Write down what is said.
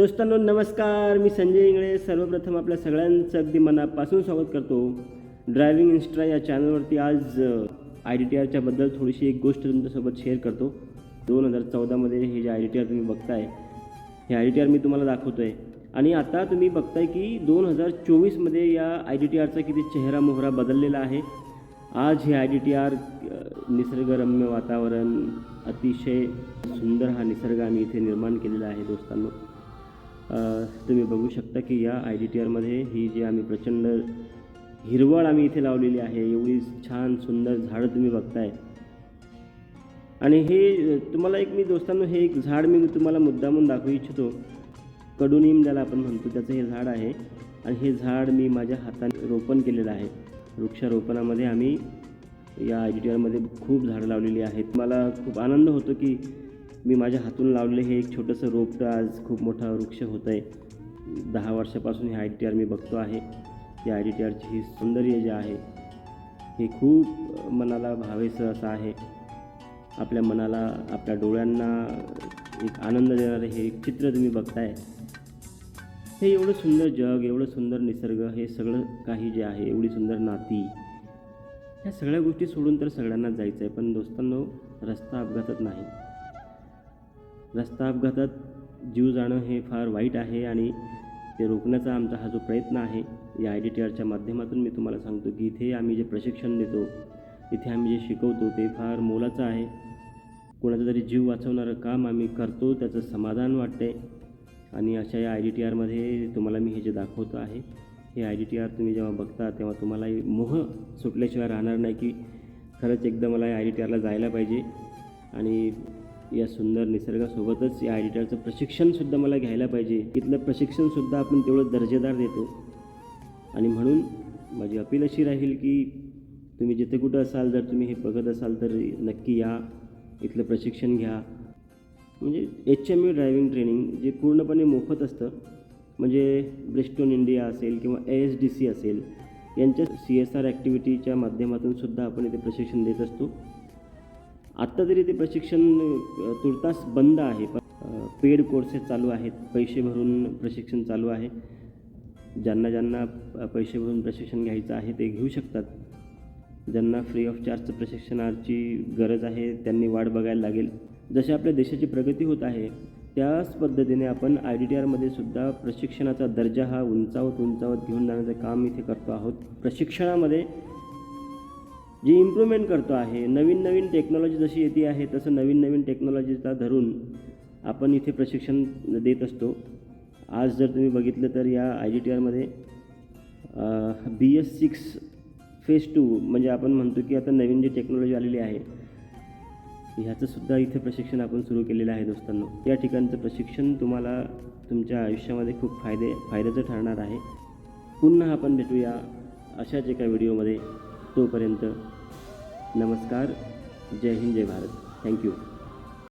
दोस्तांनो नमस्कार. मी संजय इंगळे. सर्वप्रथम आपल्या सगळ्यांचं अगदी मनापासून स्वागत करतो. ड्रायव्हिंग इन्स्ट्रा या चॅनलवरती आज आय डी टी आरच्याबद्दल थोडीशी एक गोष्ट तुमच्यासोबत शेअर करतो. दोन हजार चौदामध्ये हे जे आय डी टी आर तुम्ही बघताय हे आय डी टी आर मी तुम्हाला दाखवतो आहे आणि आता तुम्ही बघताय की दोन हजार चोवीसमध्ये या आय डी टी आरचा किती चेहरा मोहरा बदललेला आहे. आज हे आय डी टी आर निसर्गरम्य वातावरण अतिशय सुंदर हा निसर्ग आम्ही इथे निर्माण केलेला आहे दोस्तांनो. तुम्ही बघू शकता की या आय डी टी आरमध्ये ही जी आम्ही प्रचंड हिरवळ आम्ही इथे लावलेली आहे एवढी छान सुंदर झाडं तुम्ही बघताय. आणि हे तुम्हाला एक मी दोस्तांनो हे एक झाड मी तुम्हाला मुद्दामून दाखवू इच्छितो. कडुनिम ज्याला आपण म्हणतो त्याचं हे झाड आहे. आणि हे झाड मी माझ्या हाताने रोपण केलेलं आहे. वृक्षारोपणामध्ये आम्ही या आय डी टी आरमध्ये खूप झाडं लावलेली आहेत. मला खूप आनंद होतो की मी माझ्या हातून लावलेलं हे एक छोटंसं रोपटं आज खूप मोठा वृक्ष होत आहे. दहा वर्षापासून हे आय टी आर मी बघतो आहे. या आय टी आरची ही सौंदर्य जे आहे हे खूप मनाला भावेसं असं आहे. आपल्या मनाला आपल्या डोळ्यांना एक आनंद देणारे हे एक चित्र तुम्ही बघताय. हे एवढं सुंदर जग एवढं सुंदर निसर्ग हे सगळं काही जे आहे एवढी सुंदर नाती ह्या सगळ्या गोष्टी सोडून तर सगळ्यांना जायचं आहे पण दोस्तांनो रस्ता अपघातात नाही. रस्ता अपघातात जीव जाणं हे फार वाईट आहे आणि ते रोखण्याचा आमचा हा जो प्रयत्न आहे या आय डी टी आरच्या माध्यमातून मी तुम्हाला सांगतो की इथे आम्ही जे प्रशिक्षण देतो इथे आम्ही जे शिकवतो ते फार मोलाचं आहे. कोणाचा तरी जीव वाचवणारं काम आम्ही करतो त्याचं समाधान वाटते आणि अशा या आय डी टी आरमध्ये तुम्हाला मी हे जे दाखवतो आहे हे आय डी टी आर तुम्ही जेव्हा बघता तेव्हा तुम्हालाही मोह सुटल्याशिवाय राहणार नाही की खरंच एकदा मला या आय डी टी आरला जायला पाहिजे आणि या सुंदर निसर्गासोबतच या आय प्रशिक्षणसुद्धा मला घ्यायला पाहिजे. इथलं प्रशिक्षणसुद्धा आपण तेवढं दर्जेदार देतो. आणि म्हणून माझी अपील अशी राहील की तुम्ही जिथे कुठं असाल जर तुम्ही हे बघत असाल तर नक्की या. इथलं प्रशिक्षण घ्या. म्हणजे H M U driving training जे पूर्णपणे मोफत असतं म्हणजे ब्रिस्टोन इंडिया असेल किंवा ए एस डी सी असेल यांच्या सी एस आर ॲक्टिव्हिटीच्या माध्यमातून सुद्धा आपण इथे प्रशिक्षण देत असतो. आत्ता तरी ते प्रशिक्षण तुर्तास बंद आहे. पण पेड कोर्सेस चालू आहेत. पैसे भरून प्रशिक्षण चालू आहे. ज्यांना ज्यांना पैसे भरून प्रशिक्षण घ्यायचं आहे ते घेऊ शकतात. ज्यांना फ्री ऑफ चार्जचं प्रशिक्षणाची गरज आहे त्यांनी वाट बघायला लागेल. जशी आपल्या देशाची प्रगती होत आहे त्याच पद्धतीने आपण आय डी टी आरमध्ये सुद्धा प्रशिक्षणाचा दर्जा हा उंचावत उंचावत घेऊन जाण्याचं काम इथे करतो आहोत. प्रशिक्षणामध्ये जी इम्प्रूव्हमेंट करतो आहे. नवीन नवीन टेक्नॉलॉजी जशी येते आहे तसं नवीन नवीन टेक्नॉलॉजीचा धरून आपण इथे प्रशिक्षण देत असतो. आज जर तुम्ही बघितलं तर या आय जी टी आरमध्ये B S six phase two म्हणजे आपण म्हणतो की आता नवीन जी टेक्नॉलॉजी आलेली आहे ह्याचंसुद्धा इथे प्रशिक्षण आपण सुरू केलेलं आहे दोस्तांनो. या ठिकाणचं प्रशिक्षण तुम्हाला तुमच्या आयुष्यामध्ये खूप फायदे फायद्याचं ठरणार आहे. पुन्हा आपण भेटूया अशाच एका व्हिडिओमध्ये. तोपर्यंत नमस्कार. जय हिंद जय भारत. Thank you